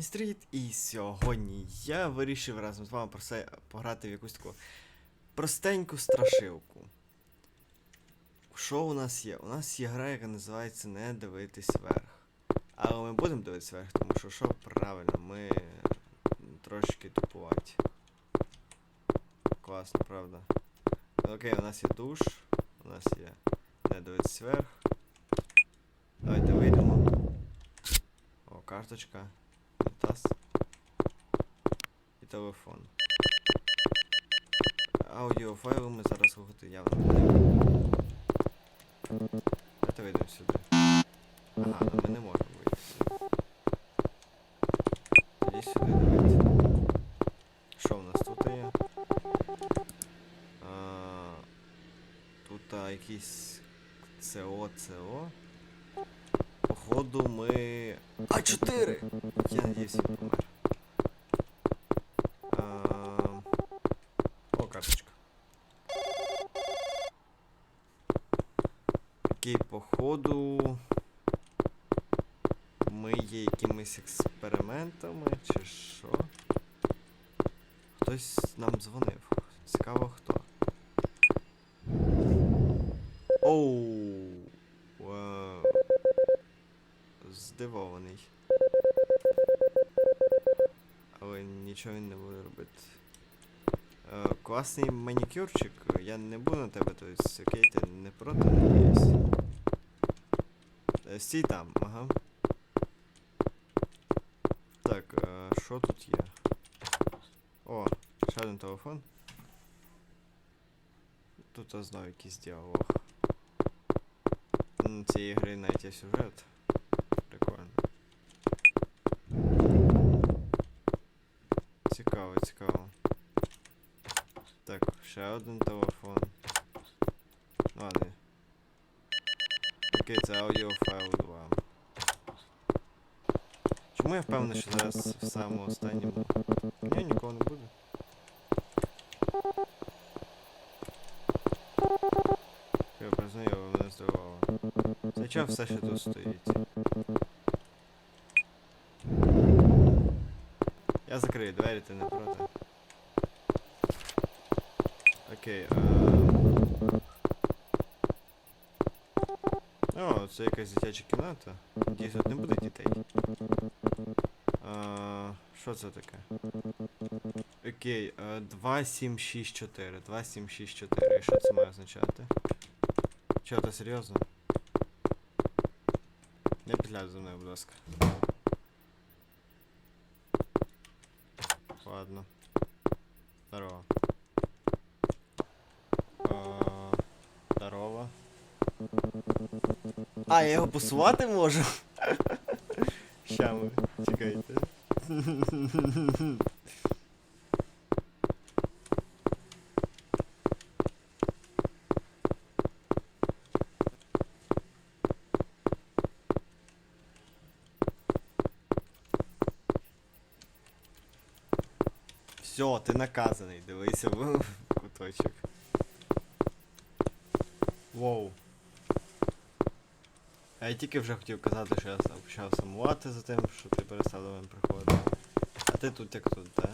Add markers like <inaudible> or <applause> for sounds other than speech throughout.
Street, і сьогодні я вирішив разом з вами про це пограти в якусь таку простеньку страшилку. Що у нас є? У нас є гра, яка називається Не дивитись вверх. Але ми будемо дивитись вверх, тому що що правильно, ми трошки тупуваті. Класно, правда. Окей, у нас є душ, у нас є не дивитись вверх. Давайте вийдемо. О, карточка, унітаз і телефон. Аудіофайли ми зараз слухати явно. Давайте вийдемо сюди. Ага, ну ми не можемо вийти сюди. Тоді сюди давайте. Що в нас тут є? А, тут а, якісь ЦО, ЦО. Походу ми. А4! Я надіюсь, він помер. А... О, карточка. Окей, походу. Ми є якимись експериментами, чи що? Хтось нам дзвонив. Цікаво хто. Оу. Вау. Здивований. Але нічого він не буде робити. Е, класний манікюрчик. Я не буду на тебе, то есть, окей, ти не проти, надіюсь. Е, Стій там, ага. Так, е, тут є? О, ще один телефон. Тут я знаю якийсь діалог. Цієї гри навіть є сюжет. Цікаво, цікаво. Так, ще один телефон. Ну, Ладно. Окей, це аудіофайл 2. Чому я впевнений, що зараз в самому останньому. Ні, нікого не буде. Я признаю, мене здивувало. Цей час все ще тут стоїть. Закрию двері, ти не проти. Окей, а... О, це якась дитяча кімната. Тут не буде дітей. Що це таке? Окей, 2764. 2764. І що це має означати? Чого, ти серйозно? Не підгляд за мною, будь ласка. Ладно. Здорово. Здорово. А, я його посувати можу? <laughs> Ща ми, чекайте. <laughs> Все, ти наказаний, дивися в куточок. Воу. А я тільки вже хотів казати, що я почав сумувати за тим, що ти перестав до мене приходити. А ти тут як тут, так?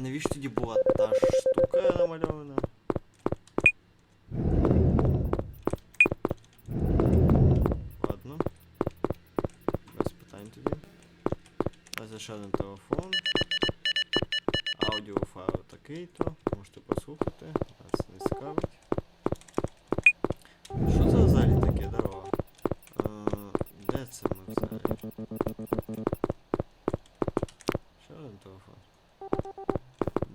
навіщо тоді була та штука намальована? Ладно. Без питань тоді. Ось ще один телефон. Аудіофайл такий-то.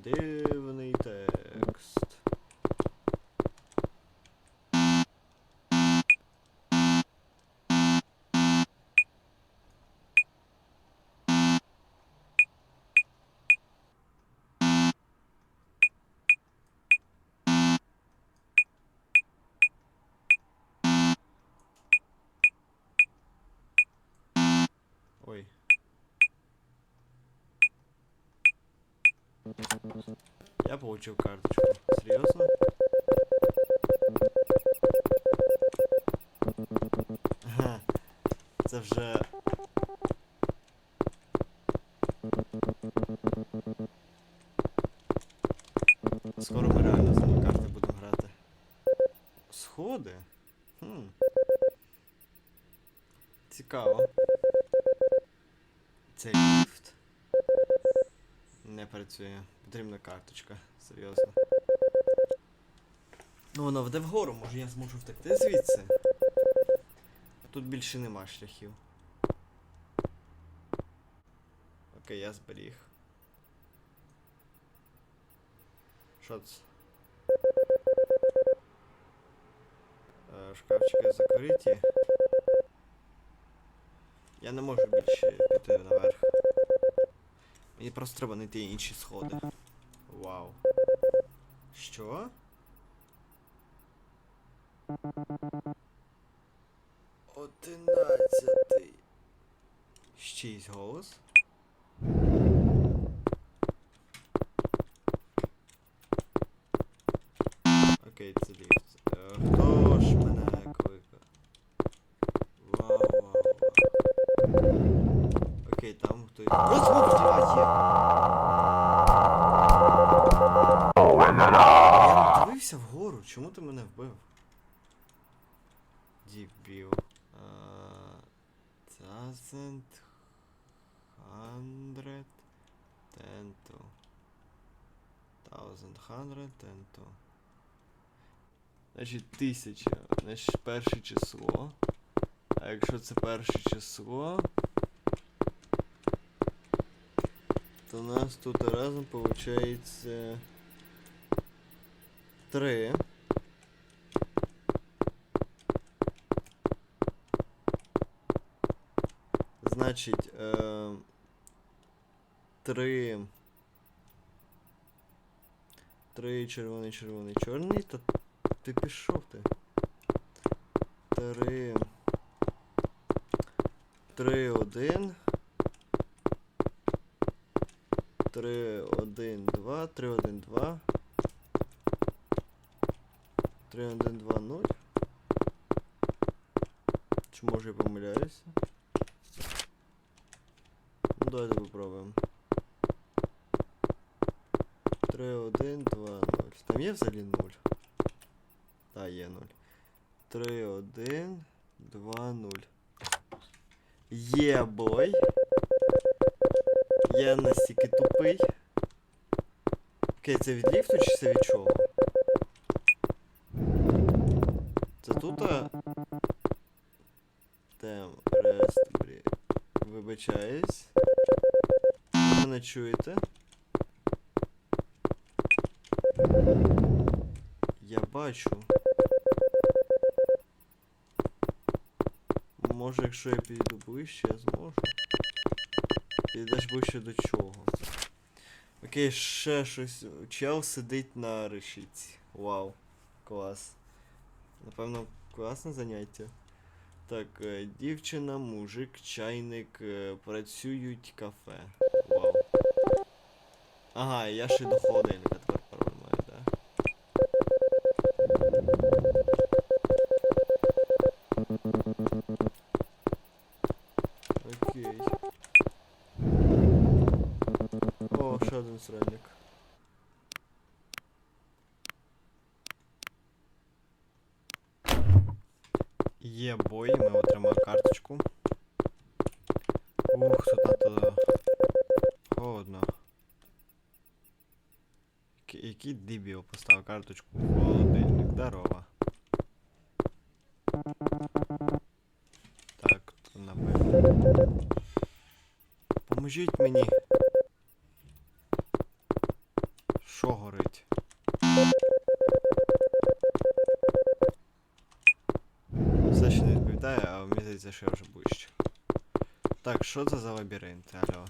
です。Я получил карточку. Серьезно? Ага. Це вже. Скоро ми реально з ними карти будемо грати. Сходи? Хм. Цікаво. Цей ліфт. Не працює. Потрібна карточка, серйозно. Ну, вона веде вгору, може я зможу втекти звідси. Тут більше нема шляхів. Окей, я зберіг. Що це? Е, Шкафчики закриті. Я не можу більше піти наверх. Мені просто треба знайти інші сходи. Вау. Що? Одинадцятий. Щийсь голос. Окей, це ліфт. Е, Хто ж мене кликав? Вау, вау, вау. Окей, там хтось. Розмовляє! Дивився вгору, чому ти мене вбив? Дібіл. Thousand hundred ten two. Thousand. Значить, тисяча. Значить, перше число. А якщо це перше число, то у нас тут разом получається три. Значить, е, три. Три червоний, червоний, чорний, та ти пішов ти. Три. Три, один. Три, один, два, три, один, два. Три, один, два, нуль. Чи може я помиляюся? Ну, давайте попробуємо. 3, 1, 2, 0. Там є взагалі 0? Так, є 0. 3, 1, 2, 0. Є бой. Я настільки тупий. Окей, це від ліфту чи це від чого? Тут. Тем, рест, брі. Вибачаюсь. Ви мене чуєте? Я бачу. Може, якщо я підійду ближче, я зможу. Підійдеш ближче до чого? Окей, ще щось. Чел сидить на решітці. Вау. Клас. Напевно, класне заняття. Так, е, дівчина, мужик, чайник е, працюють кафе. Вау. Ага, я ще до холодильника Є бой, ми отримали карточку. Ух, тут надо холодно. Який- дебіл поставив карточку в холодильник? Здорово. Так, то набив. Поможіть мені. а мені здається, що я вже ближче. Так, що це за лабіринт? Алло.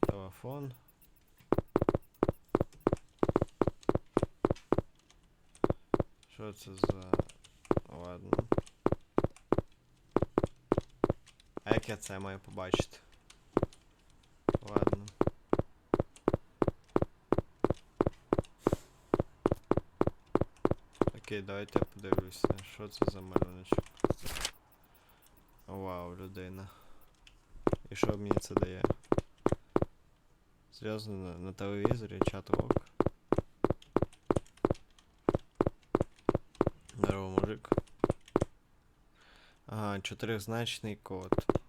Телефон. Що це за. Ладно. А як я це маю побачити? Ладно. Окей, давайте я подивлюся, що це за малюночок. Вау, людина. І що мені це дає? Серйозно, на, на телевізорі чат ок. Здорово, мужик. Ага, чотиризначний код.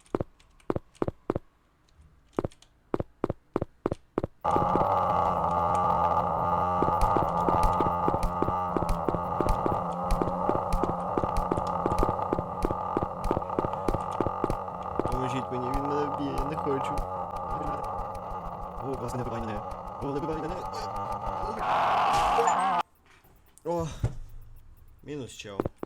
Поможіть мені, він мене вб'є, я не хочу. О. О, не вбивай мене. О! Мінус чел.